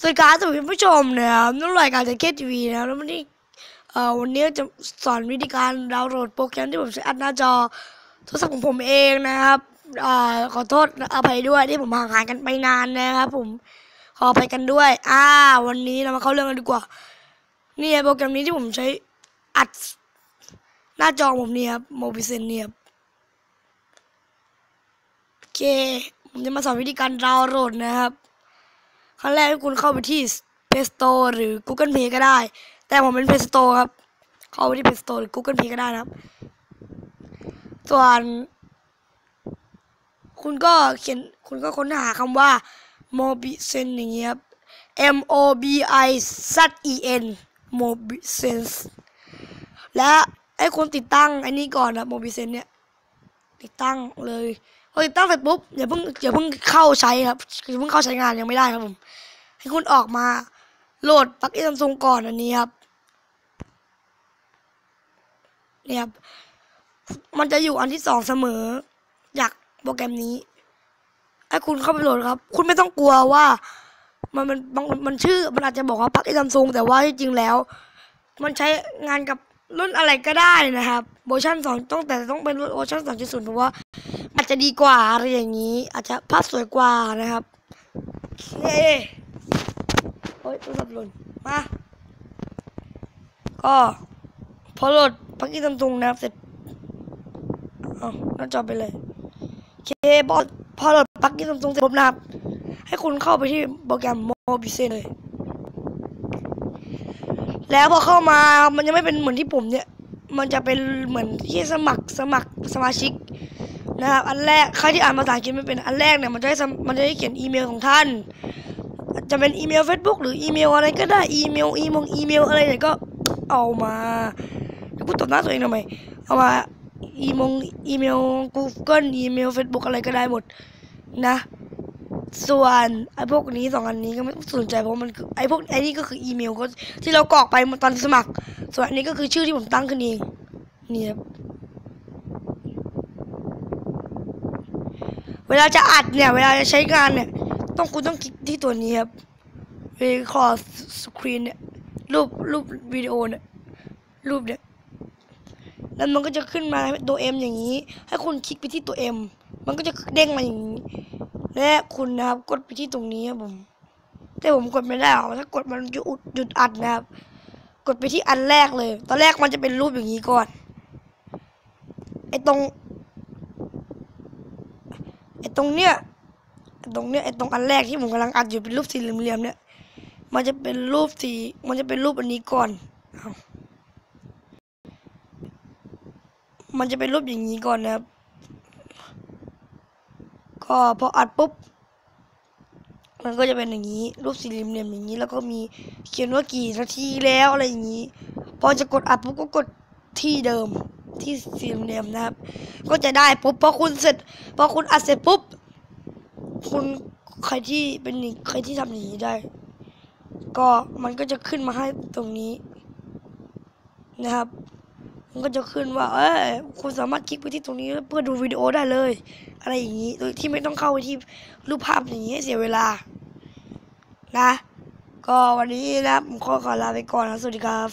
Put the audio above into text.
สวัสดีครับสวัสดีผู้ชมนะครับนุ่นรายการจะเคทีวีนะครับแล้ววันนี้เอ่อวันนี้จะสอนวิธีการดาวน์โหลดโปรแกรมที่ผมใช้อัดหน้าจอโทรศัพท์ของผมเองนะครับอ่าขอโทษอภัยด้วยที่ผมห่างหายกันไปนานนะครับผมขออภัยกันด้วยอ่าวันนี้เรามาเข้าเรื่องกันดีกว่า นี่โปรแกรมนี้ที่ผมใช้อัดหน้าจอผมเนี่ยครับโมบิเซนเนี่ยครับโอเคผมจะมาสอนวิธีการดาวน์โหลดนะครับ ขั้นแรกคุณเข้าไปที่ Play Store หรือ Google Play ก็ได้ แต่ผมเป็น Play Store ครับ เข้าไปที่ Play Store หรือ Google Play ก็ได้นะครับ ส่วน คุณก็เขียนคุณก็ค้นหาคำว่า Mobisen อย่างเงี้ยครับ M O B I Z E N Mobisen และให้คุณติดตั้งอันนี้ก่อนนะ Mobisen เนี่ย ติดตั้งเลย อติดตั้งเสร็จปุ๊บอย่าเพิ่งอย่าเพิ่งเข้าใช้ครับอย่าเพิ่งเข้าใช้งานยังไม่ได้ครับผมให้คุณออกมาโหลดปลั๊กอินซัมซุงก่อนอันนี้ครับเนี่ยครับมันจะอยู่อันที่สองเสมอจากโปรแกรมนี้ให้คุณเข้าไปโหลดครับ คุณไม่ต้องกลัวว่า มันมันบางมันชื่อ มันอาจจะบอกว่าปลั๊กอินซัมซุงแต่ว่าที่จริงแล้ว มันใช้งานกับรุ่นอะไรก็ได้นะครับเวอร์ชันสองต้องแต่ต้องเป็นเวอร์ชันสองจุดศูนย์เพราะว่า จจะดีกว่าอะไรอย่างนี้ อาจจะภาพสวยกว่านะครับเฮ้โอ้ยโทรศัพท์หล่นมา ก็พอโหลดพักกี้ซัมซุงนะครับเสร็จเอาหน้าจอไปเลยโอเคพอสพอโหลดพักกี้ซัมซุงเสร็จปุ๊บนะครับ ให้คุณเข้าไปที่โปรแกรมโมบิเซเลย แล้วพอเข้ามามันยังไม่เป็นเหมือนที่ผมเนี่ย มันจะเป็นเหมือนที่สมัครสมัครสมาชิก นะครับ อันแรกใครที่อ่านภาษาอังกฤษไม่เป็นอันแรกเนี่ยมันจะให้มันจะให้เขียนอีเมลของท่าน จะเป็นอีเมล Facebook หรืออีเมลอะไรก็ได้อีเมลอีมงอีเมลอะไรเนี่ยก็เอามาพูดต่อหน้าตัวเองทำไมเอามาอีมงอีเมล Google อีเมล Facebook อะไรก็ได้หมดนะ ส่วนไอ้พวกนี้สองอันนี้ก็ไม่ต้องสนใจเพราะมันคือไอ้พวกไอ้นี่ก็คืออีเมลก็ที่เรากรอกไปตอนสมัคร ส่วนอันนี้ก็คือชื่อที่ผมตั้งขึ้นเองเนี่ยครับ เวลาจะอัดเนี่ย เวลาจะใช้งานเนี่ย ต้องคุณต้องคลิกที่ตัวนี้ครับเรคอร์ดสกรีนเนี่ย รูปรูปวิดีโอเนี่ย รูปเนี่ยแล้วมันก็จะขึ้นมาตัว M อย่างนี้ ให้คุณคลิกไปที่ตัว M มันก็จะเด้งมาอย่างนี้ และคุณนะครับกดไปที่ตรงนี้ครับผม แต่ผมกดไม่ได้หรอกถ้ากดมันจะอุดหยุดอัดนะครับ กดไปที่อันแรกเลย ตอนแรกมันจะเป็นรูปอย่างนี้ก่อน ไอ้ตรง ไอ้ตรงเนี้ยไอ้ตรงเนี้ยไอ้ตรงอันแรกที่ผมกำลังอัดอยู่เป็นรูปสี่เหลี่ยมๆเนี่ย มันจะเป็นรูปสีมันจะเป็นรูปอันนี้ก่อนเอามันจะเป็นรูปอย่างนี้ก่อนนะครับ ก็พออัดปุ๊บ มันก็จะเป็นอย่างนี้ รูปสี่เหลี่ยมอย่างนี้ แล้วก็มีเขียนว่ากี่นาทีแล้วอะไรอย่างนี้ พอจะกดอัดปุ๊บก็กดที่เดิม ที่สี่เหลี่ยมนะครับ ก็จะได้ปุ๊บพอคุณเสร็จพอคุณอัดเสร็จปุ๊บ คุณใครที่เป็นใครที่ทำอย่างนี้ได้ ก็มันก็จะขึ้นมาให้ตรงนี้ นะครับ มันก็จะขึ้นว่า เอ้ยคุณสามารถคลิกไปที่ตรงนี้เพื่อดูวิดีโอได้เลย อะไรอย่างนี้โดยที่ไม่ต้องเข้าไปที่รูปภาพอย่างนี้ให้เสียเวลา นะ ก็วันนี้นะผมขอขอลาไปก่อนนะสวัสดีครับ